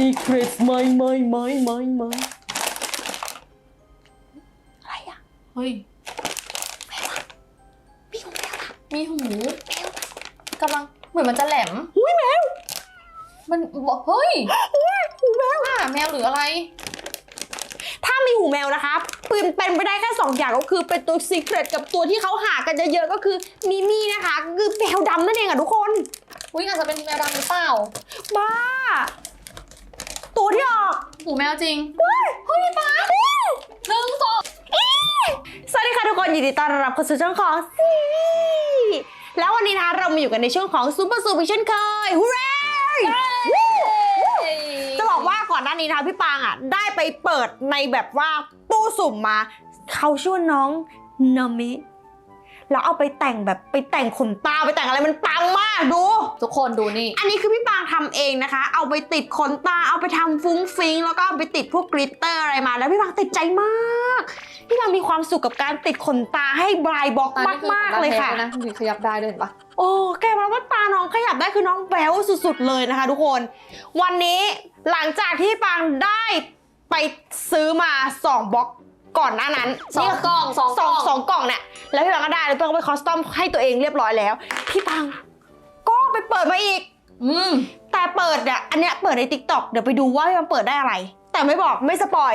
secret ไม่ไม่ไม่ไม่ไม่อะไรอะเฮ้ยมีของแมวอะมีหูกำลังเหมือนมันจะแหลม อุ้ยแมวมันบอกเฮ้ยอุ้ยหูแมวว่าแมวหรืออะไร ถ้ามีหูแมวนะคะปืนเป็นไปได้แค่สองอย่างก็คือเป็นตัว secret กับตัวที่เขาหากันเยอะๆก็คือมิมี่นะคะ คือแมวดำนั่นเองอะทุกคนอุ้ยอาจจะเป็นแมวดำหรือเปล่า บ้า ตัวที่ออกหูแมวจริงเฮ้ยป้าหนึ่งสองสวัสดีค่ะทุกคนยินดีต้อนรับเข้าสู่ช่องของซีแล้ววันนี้นะคะเรามาอยู่กันในช่วงของซูเปอร์ซูบิเช่นเคยฮูเร่จะบอกว่าก่อนหน้านี้นะคะพี่ปางอะได้ไปเปิดในแบบว่าตู้สุ่มมา เขาชื่อว่าน้องนามิ แล้วเอาไปแต่งแบบไปแต่งขนตาไปแต่งอะไรมันปังมากดู ทุกคนดูนี่ อันนี้คือพี่ปางทำเองนะคะ เอาไปติดขนตา เอาไปทำฟุ้งฟิ้งแล้วก็เอาไปติดพวกกลิตเตอร์อะไรมา แล้วพี่ปางติดใจมาก พี่ปางมีความสุขกับการติดขนตาให้บรายบล็อกตานี่คือมากๆเลยค่ะ นะมีขยับได้ด้วยเห็นปะโอ้แกมาว่าตาน้องขยับได้คือน้องแบ๊วสุดๆเลยนะคะทุกคน วันนี้หลังจากที่ปางได้ไปซื้อมาสองบล็อก ก่อนหน้านั้นสองกล่องสองสกอล่งอง สองกล่องเนี่ยแล้วพี่ปางก็ได้แล้วพี่ปางก็ไปคอสตอมให้ตัวเองเรียบร้อยแล้ว พี่ปางก็ไปเปิดมาอีก อืม แต่เปิดอะอันเนี้ยเปิดใน t ิ k t o k เดี๋ยวไปดูว่ามันเปิดได้อะไร แต่ไม่บอกไม่สปอย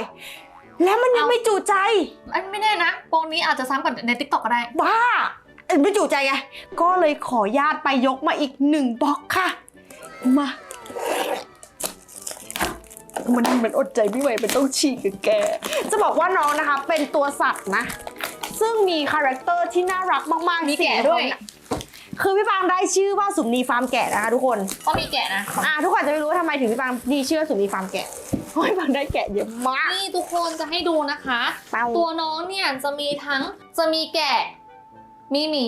แล้วมันยังไม่จูใจ อันไม่แน่นะโปรงนี้อาจจะซ้ำกับในติ๊กต็อกก็ได้ บ้าเอ้ยไม่จูใจไง ก็เลยขอญาตไปยกมาอีกหนึ่งบล็อกค่ะ มา มันมันอดใจไม่ไหวมันต้องฉีกกับแก จะบอกว่าน้องนะคะ เป็นตัวสัตว์นะ ซึ่งมีคาแรคเตอร์ที่น่ารักมากๆมีแกะสี่คนด้วยน่ะคือพี่ปางได้ชื่อว่าสุมนีฟาร์มแกะนะคะทุกคนก็มีแกะนะอ่าทุกคนจะไม่รู้ว่าทำไมถึงพี่ปางดีเชื่อสุมีฟาร์มแกะเพราะพี่ปางได้แกะเยอะมาก นี่ทุกคนจะให้ดูนะคะเต้าตัวน้องเนี่ยจะมีทั้งจะมีแกะ มีหมี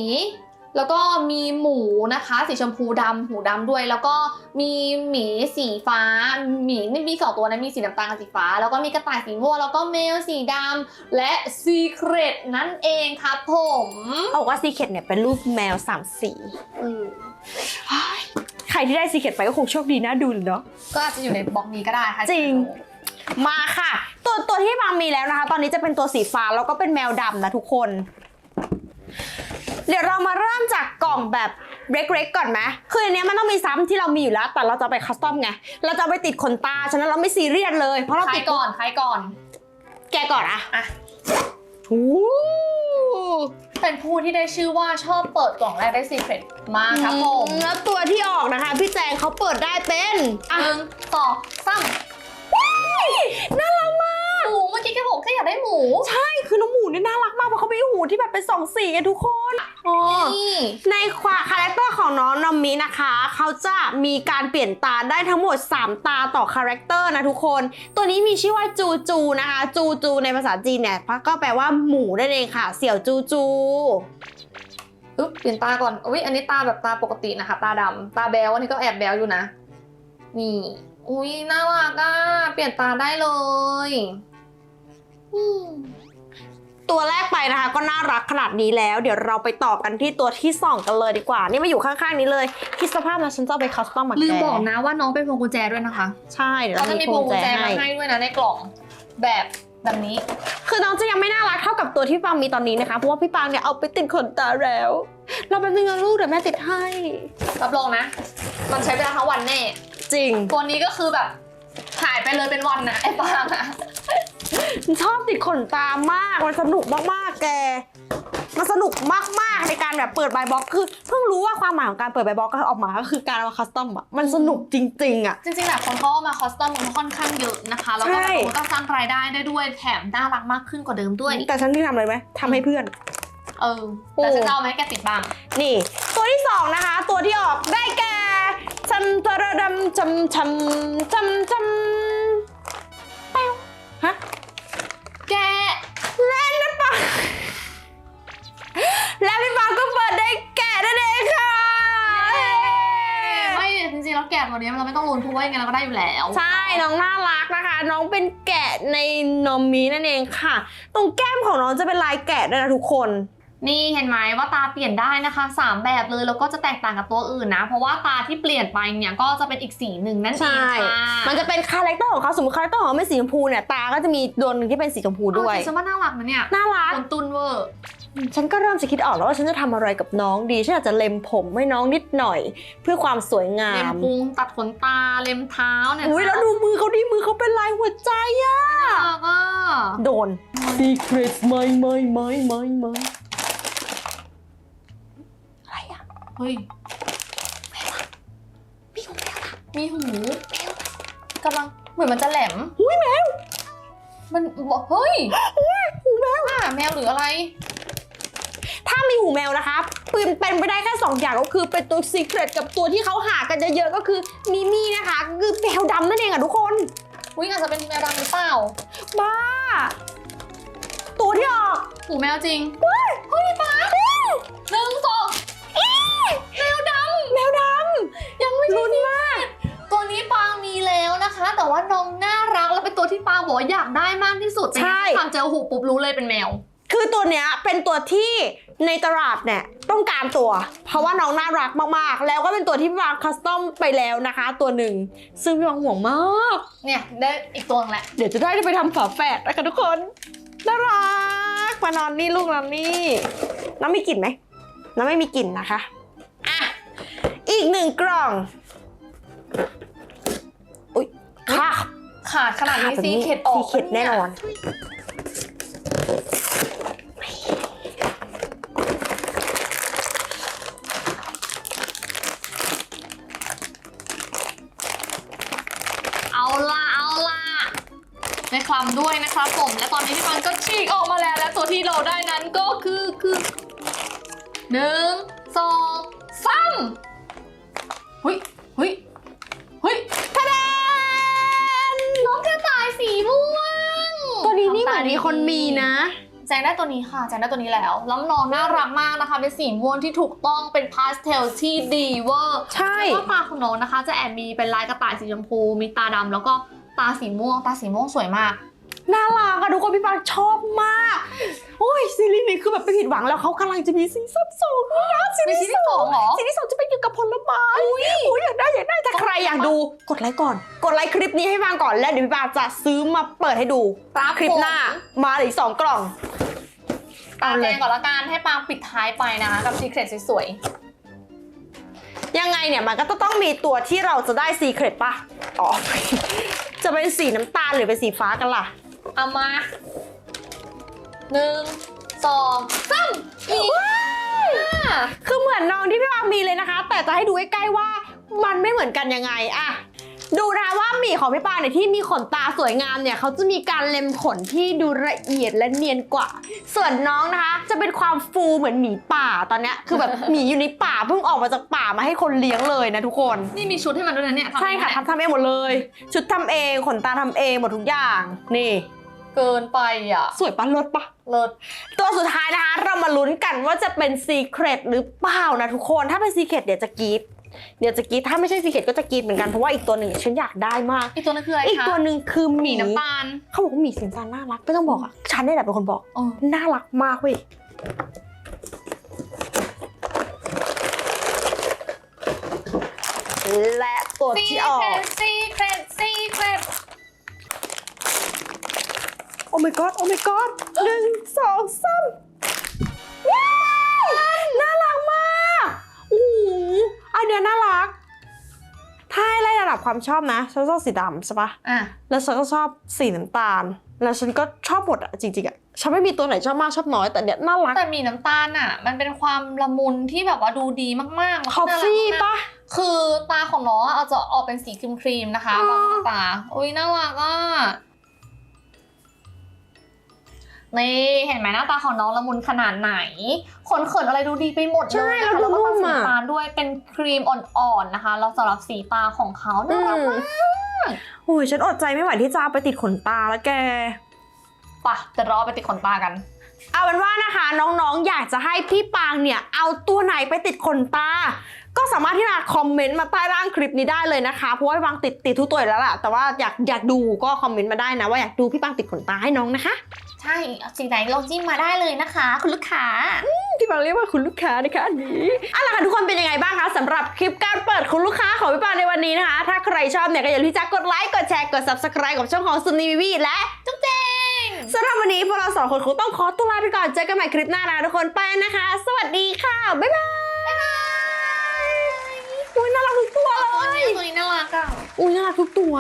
แล้วก็มีหมูนะคะสีชมพูดำหูดำด้วย แล้วก็มีหมีสีฟ้าหมีนี่มีสองตัวนะมีสีน้ำตาลกับสีฟ้า แล้วก็มีกระต่ายสีม่วงแล้วก็แมวสีดำและซีเครตนั่นเองครับผมเขาบอกว่าซีเคทเนี่ยเป็นรูปแมวสามสีเออเฮ้ยใครที่ได้ซีเคทไปก็คงโชคดีน่าดูเลยเนาะก็อาจจะอยู่ในบล็อกนี้ก็ได้ค่ะจริงมาค่ะ ตัวตัวที่พี่ปางมีแล้วนะคะ ตอนนี้จะเป็นตัวสีฟ้าแล้วก็เป็นแมวดำนะทุกคน เดี๋ยวเรามาเริ่มจากกล่องแบบเล็กๆก่อนไหมคืออันเนี้ยมันต้องมีซ้ำที่เรามีอยู่แล้ว แต่เราจะไปคัสตอมไง เราจะเอาไปติดขนตา ฉะนั้นเราไม่ซีเรียสเลย เพราะเราใครติดก่อนใครก่อน แกก่อนอะอะโอ้เป็นผู้ที่ได้ชื่อว่าชอบเปิดกล่องแรกได้ซีเครตมากครับผมแล้วตัวที่ออกนะคะ พี่แจงเขาเปิดได้เป็นอะหนึ่งสองสามน่ารักมาก หมูเมื่อกี้แกบอกแค่อยากได้หมู ใช่ คือน้องหมูเนี่ยน่ารักมากเพราะเขามีหูที่แบบเป็นสองสีไงทุกคนอ๋อ นี่ ในความคาแรคเตอร์ของน้องนอมมินะคะ เขาจะมีการเปลี่ยนตาได้ทั้งหมด 3 ตาต่อคาแรคเตอร์นะทุกคน ตัวนี้มีชื่อว่าจูจูนะคะ จูจูในภาษาจีนเนี่ยก็แปลว่าหมูนั่นเองค่ะ เสี่ยวจูจูปึ๊บเปลี่ยนตาก่อนอุ้ยอันนี้ตาแบบตาปกตินะคะ ตาดำตาแบวอันนี้ก็แอบแบวอยู่นะ นี่ อุ้ยน่ารักอะเปลี่ยนตาได้เลยอืม ตัวแรกไปนะคะ ก็น่ารักขนาดนี้แล้ว เดี๋ยวเราไปต่อกันที่ตัวที่สองกันเลยดีกว่า นี่มาอยู่ข้างๆนี้เลยคิดสภาพนะฉันจะเอาไปคัสตอมมาลืมแบอกนะว่าน้องเป็นพวงกุญแจด้วยนะคะ ใช่เดี๋ยวเขาเราจะมีมีพพววงงกุกุญญแจแจมาให้ให้ด้วยนะในกล่องแบบแบบนี้ คือน้องจะยังไม่น่ารักเท่ากับตัวที่ปังมีตอนนี้นะคะ เพราะว่าพี่ปังเนี่ยเอาไปติดขนตาแล้ว เราเป็นงานลูกเดี๋ยวแม่ติดให้ รับรองนะ มันใช้เวลาทั้งวันแน่ จริง ตัวนี้ก็คือแบบหาย ไปเลยเป็นวันนะไอ้ปางอะชอบติดขนตามาก มันสนุกมากๆแก มันสนุกมากๆในการแบบเปิดใบบล็อกคือเพิ่งรู้ว่าความหมายของการเปิดใบบล็อกก็ออกมาก็คือการเอาคัสตอมอะมันสนุกจริง ๆอะจริงๆแบบคนเขาเอามาคอสตอมมันค่อนข้างเยอะนะคะ แล้วก็ใช่มันก็สร้างรายได้ได้ด้วยแถมน่ารักมากขึ้นกว่าเดิมด้วย แต่ฉันที่ทำอะไรไหมทำให้เพื่อน เออ แต่ฉันจะเอาไหมแกติดบ้าง นี่ ตัวที่สองนะคะ ตัวที่ออกได้แก่จำตระดำจำจำจำจำแป้ว ฮะ แกเล่นนะปะแล้วพี่ปางก็เปิดได้แก่นั่นเองค่ะ ไม่จริงๆแล้วแกะตัวนี้เราไม่ต้องลุ้นเพราะว่ายังไงเราก็ได้อยู่แล้วใช่ น้องน่ารักนะคะ น้องเป็นแกะในนมมีนั่นเองค่ะ ตรงแก้มของน้องจะเป็นลายแกะด้วยนะทุกคน นี่เห็นไหมว่าตาเปลี่ยนได้นะคะสามแบบเลยแล้วก็จะแตกต่างกับตัวอื่นนะ เพราะว่าตาที่เปลี่ยนไปเนี่ยก็จะเป็นอีกสีหนึ่งนั่นเอใช่งค่ะมันจะเป็นคาแรคเตอร์ของเขาสมมติคาแรคเตอร์ของเขาเป็นสีชมพูเนี่ยตาก็จะมีดวงหนึ่งที่เป็นสีชมพูด้วยเอาจริงฉันว่าน่ารักนะเนี่ยน่ารักคนตุนเวอร์ฉันก็เริ่มจะคิดออกแล้วว่าฉันจะทำอะไรกับน้องดีฉันอาจจะเล็มผมให้น้องนิดหน่อย เพื่อความสวยงาเล็มมพุงตัดขนตาเล็มเท้าเนี่ยอุ้ยแล้วดูมือเขาดิมือเขาเป็นลายหัวใจอะน่ารักอะโดน Secret ไม่ไม่ไม่ไม่ไม่อะไรอะ เฮ้ยมีหูแมวมีหูกำลังเหมือนมันจะแหลม อุ้ยแมว มันบอกเฮ้ยหูแมวว่าแมวหรืออะไร ถ้ามีหูแมวนะคะปืนเป็นไปได้แค่สองอย่างก็คือเป็นตัว Secret กับตัวที่เขาหากันเยอะๆก็คือมิมี่นะคะคือแมวดำนั่นเองอะทุกคนอุ้ยอาจจะเป็นแมวดำหรือเปล่า บ้า ตัวที่ออกหูแมวจริงเฮ้ยป้าหนึ่งสอง นะคะแต่ว่าน้องน่ารักแล้วเป็นตัวที่ปางบอกว่าอยากได้มากที่สุดเป็นไงความเจอหูปุ๊บรู้เลยเป็นแมว คือตัวเนี้ยเป็นตัวที่ในตลาดเนี่ยต้องการตัว เพราะว่าน้องน่ารักมากๆ แล้วก็เป็นตัวที่วางคัสตอมไปแล้วนะคะ ตัวหนึ่งซึ่งพี่วางห่วงมาก เนี่ยได้อีกตัวนึงแหละ เดี๋ยวจะได้ไปทำฝาแฝดนะคะทุกคนน่ารักมานอนนี่ลูกนอนนี่ น้องมีกลิ่นไหมน้องไม่มีกลิ่นนะคะอะอีกหนึ่งกล่องอุ้ย ค่ะขาดขนาดนี้ซีเข็ดออกซีเข็ดแน่นอน เอาละเอาละในคลำด้วยนะครับผม และตอนนี้พี่มันก็ฉีกออกมาแล้ว และตัวที่เราได้นั้นก็คือคือหนึ่งสองสามเฮ้ย งได้ตัวนี้ค่ะแจงได้ตัวนี้แล้วแล้วน้องน่ารักมากนะคะ เป็นสีม่วงที่ถูกต้องเป็นพาสเทลที่ดีเวอร์ใช่แล้วก็ตาของน้องนะคะ จะแอบมีเป็นลายกระต่ายสีชมพู มีตาดำแล้วก็ตาสีม่วง ตาสีม่วงสวยมากน่ารักอะทุกคนพี่ปางชอบมากโอ้ยซีรีส์นี้คือแบบไปผิดหวังแล้วเขากำลังจะมีซีซั่นสองแล้วนะซีมีรีซีส์รีส์สองเหรอซีรีส์สองจะเป็นเกี่ยวกับผลไม้อุ้ยอยากได้อยากได้ถ้าใครอยากดูกดไลค์ก่อน กดไลค์คลิปนี้ให้ฟังก่อนแล้วเดี๋ยวพี่ปางจะซื้อมาเปิดให้ดูครับคลิปหน้าผมมาเลยสองกล่อง ตาเอาแจเลยงก่อนละกันให้ปางปิดท้ายไปนะคะกับซีเครตสวยยังไงเนี่ยมันก็ต้องมีตัวที่เราจะได้ซีเครตป่ะ อ๋อ จะเป็นสีน้ำตาลหรือเป็นสีฟ้ากันล่ะ ๆเอามาหนึ่งสองสามอีกคือเหมือนน้องที่พี่วางมีเลยนะคะ แต่จะให้ดูใกล้ๆว่ามันไม่เหมือนกันยังไงอะ ดูนะคะว่าหมีของพี่ปางเนี่ยที่มีขนตาสวยงามเนี่ยเขาจะมีการเล็มขนที่ดูละเอียดและเนียนกว่า ส่วนน้องนะคะจะเป็นความฟูเหมือนหมีป่าตอนเนี้ยคือแบบหมีอยู่ในป่าเพิ่งออกมาจากป่ามาให้คนเลี้ยงเลยนะทุกคน นี่มีชุดให้มันด้วยนะเนี่ยทำใช่ค่ะเองเนี่ยทำทำเองหมดเลย ชุดทำเองขนตาทำเองหมดทุกอย่าง นี่ เกินไปอะสวยปะเลิศปะ เลิศ ตัวสุดท้ายนะคะ เรามาลุ้นกันว่าจะเป็นซีเครตหรือเปล่านะทุกคน ถ้าเป็นซีเครตเดี๋ยวจะกรีด เดี๋ยวจะกรีดถ้าไม่ใช่ซีเครตก็จะกรีดเหมือนกันเพราะว่าอีกตัวหนึ่งฉันอยากได้มาก อีกตัวนึงคืออะไรอีกคะตัวหนึ่งคือหหมีมีน้ำตาล เขาบอกว่าหมีสีน้ำตาลน่ารักไม่ต้องบอกอะฉันนี่แหละเป็นคนบอกเออน่ารักมากเว้ยและตัวซีที่ออเครกตซีเครตซีเครตโอ้ my god โอ้ my god หนึ่งสองสาม ระดับความชอบนะฉันชอบสีดำใช่ปะอะแล้วฉันก็ชอบสีน้ำตาล แล้วฉันก็ชอบหมดอะจริงๆอะฉันไม่มีตัวไหนชอบมากชอบน้อยแต่เนี้ยน่ารักแต่หมีน้ำตาลอะมันเป็นความละมุนที่แบบว่าดูดีมากๆแล้วคอก็ฟน่ารักฟี่มากปะคือตาของน้องอะเอาจะออกเป็นสีครีมๆนะคะอ๋อบางตาอุ้ยน่ารักอะ นี่เห็นไหมหน้าตาของน้องละมุนขนาดไหน ขนเขินอะไรดูดีไปหมดเลยนะคะใช่แล้วดูแล้วก็ตานุ่มสีอะตาลด้วยเป็นครีมอ่อนๆนะคะ แล้วสำหรับสีตาของเขาอืน่ารักมมากโอ้ยฉันอดใจไม่ไหวที่จะเอาไปติดขนตาแล้วแกปะจะรอไปติดขนตากันเอาเป็นว่านะคะน้องๆ อยากจะให้พี่ปางเนี่ยเอาตัวไหนไปติดขนตา ก็สามารถที่จะคอมเมนต์มาใต้ล่างคลิปนี้ได้เลยนะคะ เพราะว่าพี่ปังติดติดทุกตัวอยู่แล้วล่ะ แต่ว่าอยากอยากดูก็คอมเมนต์มาได้นะ ว่าอยากดูพี่ปังติดขนตาให้น้องนะคะ ใช่สิ่งไหนลองจิ้มมาได้เลยนะคะ คุณลูกค้าพี่ปังเรียกว่าคุณลูกค้านะคะอันนี้เอาล่ะค่ะทุกคนเป็นยังไงบ้างคะสำหรับคลิปการเปิดคุณลูกค้าของพี่ปังในวันนี้นะคะ ถ้าใครชอบเนี่ยก็อย่าลืมที่จะกดไลค์กดแชร์กด subscribe กับช่องของซุนีวีและจุ๊บเจ๊งสำหรับวันนี้พวกเราสองคนคงต้องขอตัวลาไปก่อนเจอกันใหม่คลิปหน้านะทุกคนไปนะคะ สวัสดีค่ะบ๊ายบาย อุ้ยน่ารักทุกตัวตัวเลยนี้ตัวนี้น่ารักอะ อุ้ยน่ารักทุกตัว